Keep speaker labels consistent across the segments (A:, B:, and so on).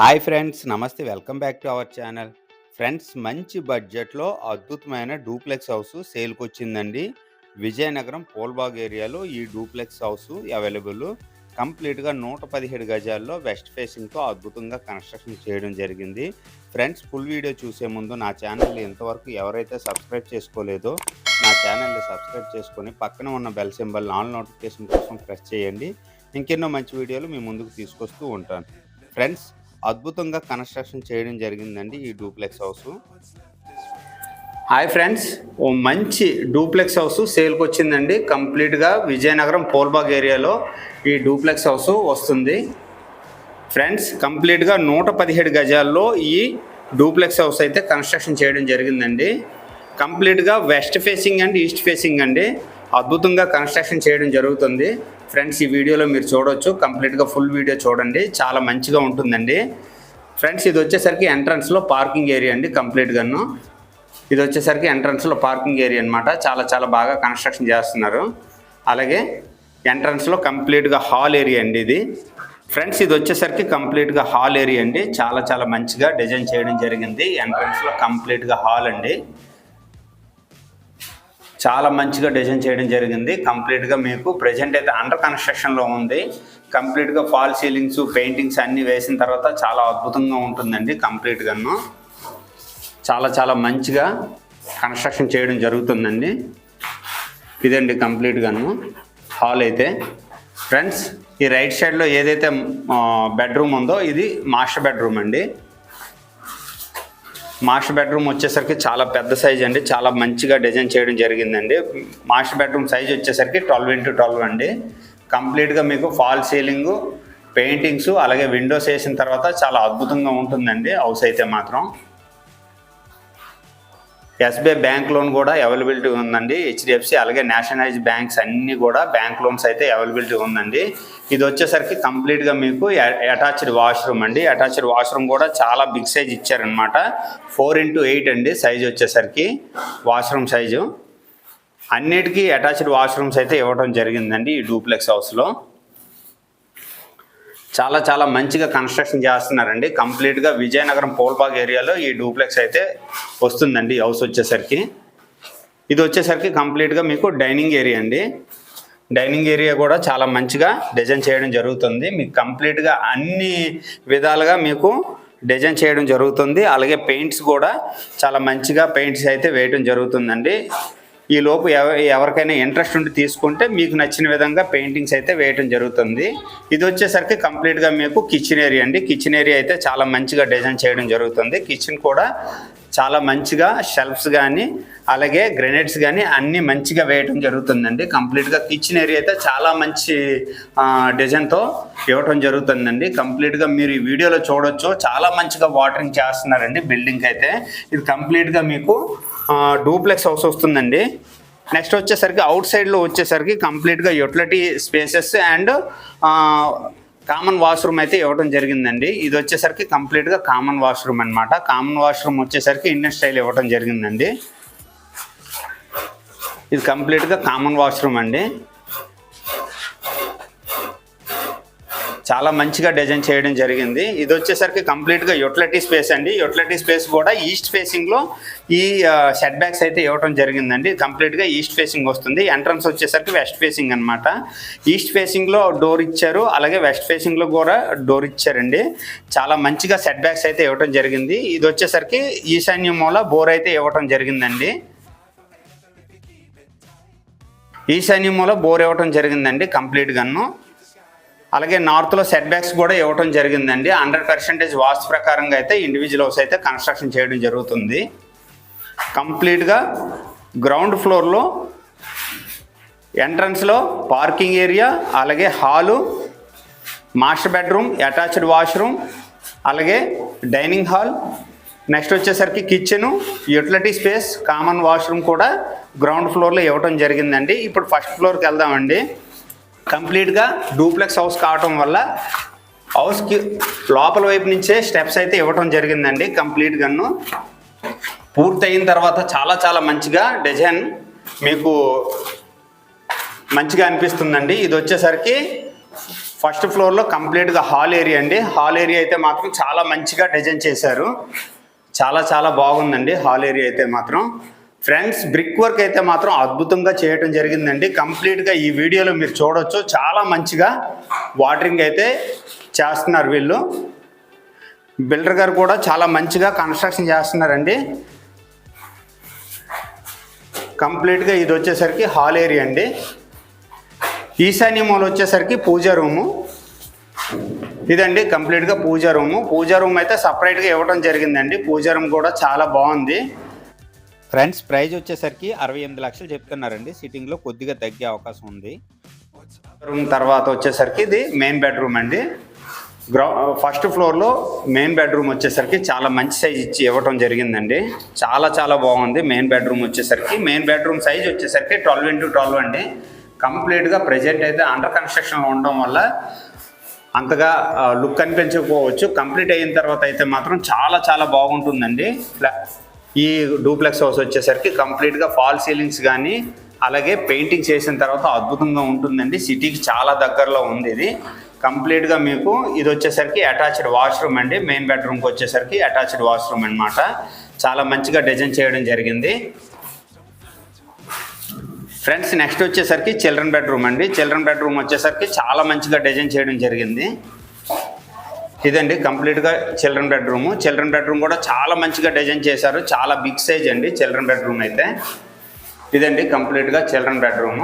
A: Hi friends నమస్తే welcome back to our channel friends మంచి బడ్జెట్లో అద్భుతమైన డూప్లెక్స్ హౌస్ సేల్కి వచ్చిందండి విజయనగరం పోల్బాగ్ ఏరియాలో ఈ డూప్లెక్స్ హౌస్ అవైలబుల్ కంప్లీట్గా నూట పదిహేడు గజాల్లో వెస్ట్ ఫేసింగ్తో అద్భుతంగా కన్స్ట్రక్షన్ చేయడం జరిగింది. ఫ్రెండ్స్ ఫుల్ వీడియో చూసే ముందు నా ఛానల్ని ఇంతవరకు ఎవరైతే సబ్స్క్రైబ్ చేసుకోలేదో నా ఛానల్ని సబ్స్క్రైబ్ చేసుకొని పక్కన ఉన్న బెల్ సింబల్ ఆన్ నోటిఫికేషన్ కోసం ప్రెస్ చేయండి. ఇంకెన్నో మంచి వీడియోలు మీ ముందుకు తీసుకొస్తూ ఉంటాను. ఫ్రెండ్స్ అద్భుతంగా కన్స్ట్రక్షన్ చేయడం జరిగిందండి ఈ డూప్లెక్స్ హౌస్. హాయ్ ఫ్రెండ్స్ ఓ మంచి డూప్లెక్స్ హౌస్ సేల్కి వచ్చిందండి. కంప్లీట్గా విజయనగరం పోల్బాగ్ ఏరియాలో ఈ డూప్లెక్స్ హౌస్ వస్తుంది. ఫ్రెండ్స్ కంప్లీట్గా నూట పదిహేడు గజాల్లో ఈ డూప్లెక్స్ హౌస్ అయితే కన్స్ట్రక్షన్ చేయడం జరిగిందండి. కంప్లీట్గా west facing and east facing అండి. అద్భుతంగా కన్స్ట్రక్షన్ చేయడం జరుగుతుంది. ఫ్రెండ్స్ ఈ వీడియోలో మీరు చూడవచ్చు కంప్లీట్గా ఫుల్ వీడియో చూడండి. చాలా మంచిగా ఉంటుందండి. ఫ్రెండ్స్ ఇది వచ్చేసరికి ఎంట్రన్స్లో పార్కింగ్ ఏరియా అండి కంప్లీట్గాను. ఇది వచ్చేసరికి ఎంట్రన్స్లో పార్కింగ్ ఏరియా అనమాట చాలా చాలా బాగా కన్స్ట్రక్షన్ చేస్తున్నారు. అలాగే ఎంట్రన్స్లో కంప్లీట్గా హాల్ ఏరియా అండి ఇది. ఫ్రెండ్స్ ఇది వచ్చేసరికి కంప్లీట్గా హాల్ ఏరియా అండి. చాలా చాలా మంచిగా డిజైన్ చేయడం జరిగింది. ఎంట్రన్స్లో కంప్లీట్గా హాల్ అండి. చాలా మంచిగా డిజైన్ చేయడం జరిగింది. కంప్లీట్గా మీకు ప్రజెంట్ అయితే అండర్ కన్స్ట్రక్షన్లో ఉంది. కంప్లీట్గా ఫాల్ సీలింగ్స్ పెయింటింగ్స్ అన్నీ వేసిన తర్వాత చాలా అద్భుతంగా ఉంటుందండి కంప్లీట్గాను. చాలా చాలా మంచిగా కన్స్ట్రక్షన్ చేయడం జరుగుతుందండి. ఇదండి కంప్లీట్గాను. హాల్ అయితే. ఫ్రెండ్స్ ఈ రైట్ సైడ్లో ఏదైతే బెడ్రూమ్ ఉందో ఇది మాస్టర్ బెడ్రూమ్ అండి. మాస్టర్ బెడ్రూమ్ వచ్చేసరికి చాలా పెద్ద సైజ్ అండి. చాలా మంచిగా డిజైన్ చేయడం జరిగిందండి. మాస్టర్ బెడ్రూమ్ సైజ్ వచ్చేసరికి ట్వెల్వ్ ఇంటూ ట్వెల్వ్ అండి. కంప్లీట్గా మీకు ఫాల్ సీలింగు పెయింటింగ్స్ అలాగే విండోస్ వేసిన తర్వాత చాలా అద్భుతంగా ఉంటుందండి. హౌస్ అయితే మాత్రం. ఎస్బీఐ బ్యాంక్ లోన్ కూడా అవైలబిలిటీ ఉందండి. హెచ్డిఎఫ్సి అలాగే నేషనలైజ్ బ్యాంక్స్ అన్నీ కూడా బ్యాంక్ లోన్స్ అయితే అవైలబిలిటీ ఉందండి. ఇది వచ్చేసరికి కంప్లీట్గా మీకు అటాచ్డ్ వాష్రూమ్ అండి. అటాచ్డ్ వాష్రూమ్ కూడా చాలా బిగ్ సైజ్ ఇచ్చారనమాట ఫోర్ ఇంటూ ఎయిట్ అండి సైజ్ వచ్చేసరికి వాష్రూమ్ సైజు. అన్నిటికీ అటాచ్డ్ వాష్రూమ్స్ అయితే ఇవ్వడం జరిగిందండి ఈ డూప్లెక్స్ హౌస్లో చాలా చాలా మంచిగా కన్స్ట్రక్షన్ చేస్తున్నారండి. కంప్లీట్గా విజయనగరం పోల్బాగ్ ఏరియాలో ఈ డూప్లెక్స్ అయితే వస్తుందండి హౌస్ వచ్చేసరికి. ఇది వచ్చేసరికి కంప్లీట్గా మీకు డైనింగ్ ఏరియా అండి. డైనింగ్ ఏరియా కూడా చాలా మంచిగా డిజైన్ చేయడం జరుగుతుంది. మీకు కంప్లీట్గా అన్ని విధాలుగా మీకు డిజైన్ చేయడం జరుగుతుంది. అలాగే పెయింట్స్ కూడా చాలా మంచిగా పెయింట్స్ అయితే వేయడం జరుగుతుందండి. ఈ లోపు ఎవరికైనా ఇంట్రెస్ట్ ఉండి తీసుకుంటే మీకు నచ్చిన విధంగా పెయింటింగ్స్ అయితే వేయటం జరుగుతుంది. ఇది వచ్చేసరికి కంప్లీట్గా మీకు కిచెన్ ఏరియా అండి. కిచెన్ ఏరియా అయితే చాలా మంచిగా డిజైన్ చేయడం జరుగుతుంది. కిచెన్ కూడా చాలా మంచిగా షెల్ఫ్స్ కానీ అలాగే గ్రెనేడ్స్ కానీ అన్నీ మంచిగా వేయటం జరుగుతుందండి. కంప్లీట్గా కిచెన్ ఏరియా అయితే చాలా మంచి డిజైన్తో ఇవ్వటం జరుగుతుందండి. కంప్లీట్గా మీరు ఈ వీడియోలో చూడొచ్చు. చాలా మంచిగా వాటరింగ్ చేస్తున్నారండి బిల్డింగ్ అయితే. ఇది కంప్లీట్గా మీకు డూప్లెక్స్ హౌస్ వస్తుందండి. నెక్స్ట్ వచ్చేసరికి అవుట్ సైడ్లో వచ్చేసరికి కంప్లీట్గా utility spaces and common washroom అయితే ఇవ్వడం జరిగిందండి. ఇది వచ్చేసరికి కంప్లీట్గా కామన్ వాష్రూమ్ అనమాట కామన్ వాష్రూమ్ వచ్చేసరికి ఇండియన్ స్టైల్ ఇవ్వడం జరిగిందండి. ఇది కంప్లీట్గా కామన్ వాష్రూమ్ అండి. చాలా మంచిగా డిజైన్ చేయడం జరిగింది. ఇది వచ్చేసరికి కంప్లీట్గా యూటిలిటీ స్పేస్ అండి. యూటిలిటీ స్పేస్ కూడా ఈస్ట్ ఫేసింగ్లో ఈ సెట్ బ్యాక్స్ అయితే ఇవ్వడం జరిగిందండి. కంప్లీట్గా ఈస్ట్ ఫేసింగ్ వస్తుంది. ఎంట్రన్స్ వచ్చేసరికి వెస్ట్ ఫేసింగ్ అనమాట ఈస్ట్ ఫేసింగ్లో డోర్ ఇచ్చారు. అలాగే వెస్ట్ ఫేసింగ్లో కూడా డోర్ ఇచ్చారండి. చాలా మంచిగా సెట్ బ్యాక్స్ అయితే ఇవ్వడం జరిగింది. ఇది వచ్చేసరికి ఈశాన్య మూల బోర్ అయితే ఇవ్వడం జరిగిందండి. ఈశాన్య మూల బోర్ ఇవ్వడం జరిగిందండి కంప్లీట్ గన్ను అలాగే నార్త్లో సెట్ బ్యాక్స్ కూడా ఇవ్వటం జరిగిందండి. హండ్రెడ్ పర్సెంటేజ్ వాస్తు ప్రకారంగా అయితే ఇండివిజువల్ హౌస్ అయితే కన్స్ట్రక్షన్ చేయడం జరుగుతుంది. కంప్లీట్గా గ్రౌండ్ ఫ్లోర్లో ఎంట్రన్స్లో పార్కింగ్ ఏరియా అలాగే hall master bedroom attached washroom అలాగే డైనింగ్ హాల్ నెక్స్ట్ వచ్చేసరికి kitchen utility space common washroom కూడా గ్రౌండ్ ఫ్లోర్లో ఇవ్వటం జరిగిందండి. ఇప్పుడు ఫస్ట్ ఫ్లోర్కి వెళ్దామండి. కంప్లీట్గా డూప్లెక్స్ హౌస్ కావటం వల్ల హౌస్కి లోపల వైపు నుంచే స్టెప్స్ అయితే ఇవ్వటం జరిగిందండి కంప్లీట్గాను. పూర్తయిన తర్వాత చాలా చాలా మంచిగా డిజైన్ మీకు మంచిగా అనిపిస్తుందండి. ఇది వచ్చేసరికి ఫస్ట్ ఫ్లోర్లో కంప్లీట్గా హాల్ ఏరియా అండి. హాల్ ఏరియా అయితే మాత్రం చాలా మంచిగా డిజైన్ చేశారు. చాలా చాలా బాగుందండి హాల్ ఏరియా అయితే మాత్రం. ఫ్రెండ్స్ బ్రిక్ వర్క్ అయితే మాత్రం అద్భుతంగా చేయటం జరిగిందండి. కంప్లీట్గా ఈ వీడియోలో మీరు చూడొచ్చు. చాలా మంచిగా వాటరింగ్ అయితే చేస్తున్నారు వీళ్ళు. బిల్డర్ గారు కూడా చాలా మంచిగా కన్స్ట్రక్షన్ చేస్తున్నారండి. కంప్లీట్గా ఇది వచ్చేసరికి హాల్ ఏరియా అండి. ఈశాన్యమూల వచ్చేసరికి పూజా రూము. ఇదండి కంప్లీట్గా పూజా రూము. పూజా రూమ్ అయితే సపరేట్గా ఇవ్వడం జరిగిందండి. పూజా రూమ్ కూడా చాలా బాగుంది. ఫ్రెండ్స్ ప్రైజ్ వచ్చేసరికి అరవై ఎనిమిది లక్షలు చెప్తున్నారండి. సిట్టింగ్లో కొద్దిగా తగ్గే అవకాశం ఉంది. రూమ్ తర్వాత వచ్చేసరికి ఇది మెయిన్ బెడ్రూమ్ అండి. గ్రౌ ఫస్ట్ ఫ్లోర్లో మెయిన్ బెడ్రూమ్ వచ్చేసరికి చాలా మంచి సైజ్ ఇచ్చి ఇవ్వటం జరిగిందండి. చాలా చాలా బాగుంది మెయిన్ బెడ్రూమ్ వచ్చేసరికి. మెయిన్ బెడ్రూమ్ సైజ్ వచ్చేసరికి ట్వెల్వ్ ఇంటూ ట్వెల్వ్ అండి. కంప్లీట్గా ప్రజెంట్ అయితే అండర్ కన్స్ట్రక్షన్లో ఉండడం వల్ల అంతగా లుక్ అనిపించకపోవచ్చు కంప్లీట్ అయిన తర్వాత అయితే మాత్రం చాలా చాలా బాగుంటుందండి. ఫ్లా ఈ డూప్లెక్స్ హౌస్ వచ్చేసరికి కంప్లీట్గా ఫాల్ సీలింగ్స్ కానీ అలాగే పెయింటింగ్ చేసిన తర్వాత అద్భుతంగా ఉంటుందండి. సిటీకి చాలా దగ్గరలో ఉంది ఇది. కంప్లీట్గా మీకు ఇది వచ్చేసరికి అటాచ్డ్ వాష్రూమ్ అండి. మెయిన్ బెడ్రూమ్కి వచ్చేసరికి అటాచ్డ్ వాష్రూమ్ అన్నమాట. చాలా మంచిగా డిజైన్ చేయడం జరిగింది. ఫ్రెండ్స్ నెక్స్ట్ వచ్చేసరికి చిల్డ్రన్ బెడ్రూమ్ అండి. చిల్డ్రన్ బెడ్రూమ్ వచ్చేసరికి చాలా మంచిగా డిజైన్ చేయడం జరిగింది. ఇదండి కంప్లీట్గా చిల్డ్రన్ బెడ్రూమ్ చిల్డ్రన్ బెడ్రూమ్ కూడా చాలా మంచిగా డిజైన్ చేశారు. చాలా బిగ్ సైజ్ అండి చిల్డ్రన్ బెడ్రూమ్ అయితే. ఇదండి కంప్లీట్గా చిల్డ్రన్ బెడ్రూమ్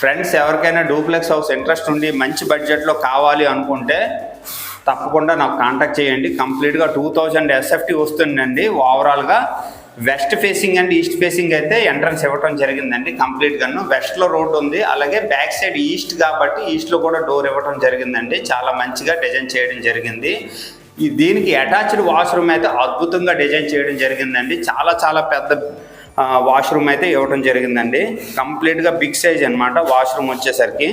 A: ఫ్రెండ్స్ ఎవరికైనా డూప్లెక్స్ హౌస్ ఇంట్రెస్ట్ ఉండి మంచి బడ్జెట్లో కావాలి అనుకుంటే తప్పకుండా నాకు కాంటాక్ట్ చేయండి. కంప్లీట్గా టూ థౌజండ్ ఎస్ఎఫ్టీ వస్తుందండి. ఓవరాల్గా west facing and east facing అయితే ఎంట్రన్స్ ఇవ్వటం జరిగిందండి. కంప్లీట్గాను వెస్ట్లో రోడ్ ఉంది. అలాగే బ్యాక్ సైడ్ ఈస్ట్ కాబట్టి ఈస్ట్లో కూడా డోర్ ఇవ్వటం జరిగిందండి. చాలా మంచిగా డిజైన్ చేయడం జరిగింది. ఈ దీనికి అటాచ్డ్ వాష్రూమ్ అయితే అద్భుతంగా డిజైన్ చేయడం జరిగిందండి. చాలా చాలా పెద్ద వాష్రూమ్ అయితే ఇవ్వడం జరిగిందండి. కంప్లీట్గా బిగ్ సైజ్ అనమాట వాష్రూమ్ వచ్చేసరికి.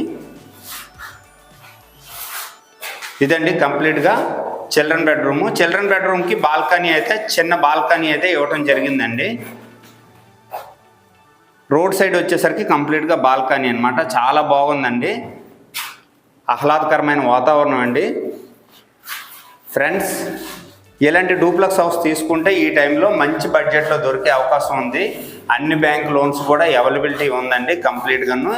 A: ఇదండి కంప్లీట్గా చిల్డ్రన్ బెడ్రూమ్. చిల్డ్రన్ బెడ్రూమ్కి బాల్కనీ అయితే చిన్న బాల్కనీ అయితే ఇవ్వటం జరిగిందండి. రోడ్ సైడ్ వచ్చేసరికి కంప్లీట్గా బాల్కనీ అనమాట చాలా బాగుందండి. ఆహ్లాదకరమైన వాతావరణం అండి. ఫ్రెండ్స్ ఇలాంటి డూప్లెక్స్ హౌస్ తీసుకుంటే ఈ టైంలో మంచి బడ్జెట్లో దొరికే అవకాశం ఉంది. అన్ని బ్యాంక్ లోన్స్ కూడా అవైలబిలిటీ ఉందండి కంప్లీట్గాను.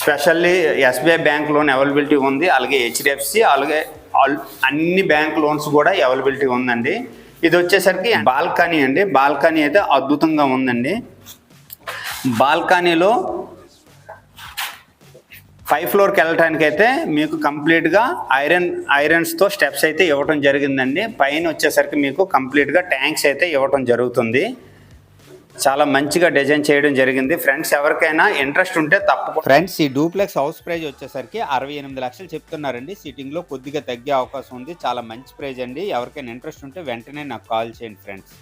A: Specially SBI bank loan availability ఉంది. అలాగే హెచ్డిఎఫ్సి అలాగే అన్ని బ్యాంక్ లోన్స్ కూడా అవైలబిలిటీ ఉందండి. ఇది వచ్చేసరికి బాల్కనీ అండి. బాల్కనీ అయితే అద్భుతంగా ఉందండి. బాల్కనీలో ఫైవ్ ఫ్లోర్కి వెళ్ళటానికి అయితే మీకు కంప్లీట్గా ఐరన్ ఐరన్స్తో స్టెప్స్ అయితే ఇవ్వటం జరిగిందండి. పైన వచ్చేసరికి మీకు కంప్లీట్గా ట్యాంక్స్ అయితే ఇవ్వటం జరుగుతుంది. చాలా మంచిగా డిజైన్ చేయడం జరిగింది. ఫ్రెండ్స్ ఎవరికైనా ఇంట్రెస్ట్ ఉంటే తప్పకుండా ఫ్రెండ్స్ ఈ డూప్లెక్స్ హౌస్ ప్రైజ్ వచ్చేసరికి అరవై ఎనిమిది లక్షలు చెప్తున్నారండి. సిట్టింగ్లో కొద్దిగా తగ్గే అవకాశం ఉంది. చాలా మంచి ప్రైజ్ అండి. ఎవరికైనా ఇంట్రెస్ట్ ఉంటే వెంటనే నాకు కాల్ చేయండి ఫ్రెండ్స్.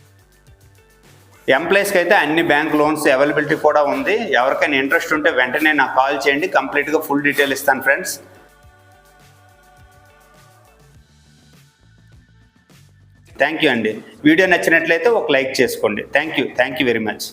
A: ఎంప్లాయీస్కి అయితే అన్ని బ్యాంక్ లోన్స్ అవైలబిలిటీ కూడా ఉంది. ఎవరికైనా ఇంట్రెస్ట్ ఉంటే వెంటనే నాకు కాల్ చేయండి. కంప్లీట్గా ఫుల్ డీటెయిల్ ఇస్తాను ఫ్రెండ్స్. థ్యాంక్ యూ అండి. వీడియో నచ్చినట్లయితే ఒక లైక్ చేసుకోండి. Thank you thank you very much